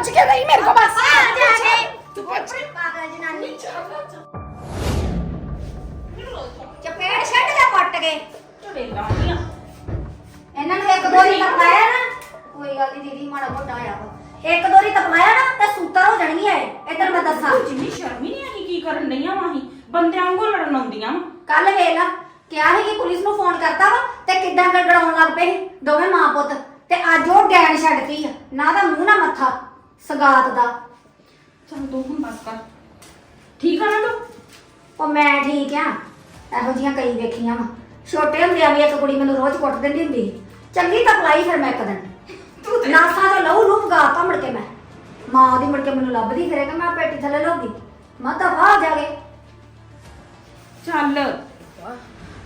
ਬਚ ਕੇ ਰਹੀ ਮੇਰੇ ਕੋ ਬਸ। ਆ ਜਾ ਕੇ। ਤੂੰ ਬਚ ਪਾਗਲ ਜਨਾਨੀ। ਚਪੇੜ ਛੱਡ ਜਾ ਪੱਟ ਕੇ। ਇਹਨਾਂ ਨੂੰ ਇੱਕ ਦੋ ਹੀ ਤਪਾਇਆ ਨਾ। ਕੋਈ ਗੱਲ ਨਹੀਂ ਦੀਦੀ ਮਾੜਾ ਮੋਟਾ ਆਇਆ ਵਾ ਇੱਕ ਦੋ ਹੀ ਤਪਾਇਆ ਨਾ ਤੇ ਸੂਤਰ ਹੋ ਜਾਣਗੀਆਂ ਇਹ। ਇੱਧਰ ਮੈਂ ਦੱਸਾਂ। ਜਿੰਨੀ ਸ਼ਰਮ ਹੀ ਨਹੀਂ ਕੀ ਕਰਨ ਡਈਆਂ ਵਾਹੀ ਬੰਦਿਆਂ ਵਾਂਗੂ ਲੜਨ ਆਉਂਦੀਆਂ ਕੱਲ ਵੇਲਾ ਕਿਹਾ ਸੀ ਕਿ ਪੁਲਿਸ ਨੂੰ ਫੋਨ ਕਰਤਾ ਵਾ ਤੇ ਕਿੱਦਾਂ ਗੜਗੜਾਉਣ ਲੱਗ ਪਏ ਸੀ ਦੋਵੇਂ ਮਾਂ ਪੁੱਤ। ਤੇ ਅੱਜ ਉਹ ਡੈਣ ਛੱਡਤੀ ਆ। ਨਾ ਦਾ ਮੂੰਹ ਨਾ ਮੱਥਾ। ਸਗਾਤ ਦਾ। ਚਲ ਤੂੰ ਹੁਣ ਬਸ ਕਰ। ਠੀਕ ਆ ਨਾ ਤੂੰ ਉਹ ਮੈਂ ਠੀਕ ਆ। ਇਹੋ ਜੀਆਂ ਕਈ ਵੇਖੀਆਂ ਵਾ। ਛੋਟੇ ਹੁੰਦਿਆਂ ਵੀ ਇੱਕ ਕੁੜੀ ਮੈਨੂੰ ਰੋਜ਼ ਕੁੱਟ ਦਿੰਦੀ ਹੁੰਦੀ ਸੀ। ਚੰਗੀ ਤਾਂ ਪਲਾਈ ਫਿਰ ਮੈਂ ਇੱਕ ਦਿਨ। ਤੂੰ ਤੇ ਨਾਸਾਂ ਤੋਂ ਲਹੂ ਲੂਪ ਗਾਤਾ ਮੁੜ ਕੇ ਮੈਂ। ਮਾਂ ਉਹਦੀ ਮੁੜ ਕੇ ਮੈਨੂੰ ਲੱਭਦੀ ਫਿਰੇਗਾ ਮੈਂ ਪੇਟੀ ਥੱਲੇ ਲੋਗੀ ਮੈਂ ਤਾਂ ਬਾਹਰ ਜਾ ਕੇ। ਚੱਲ।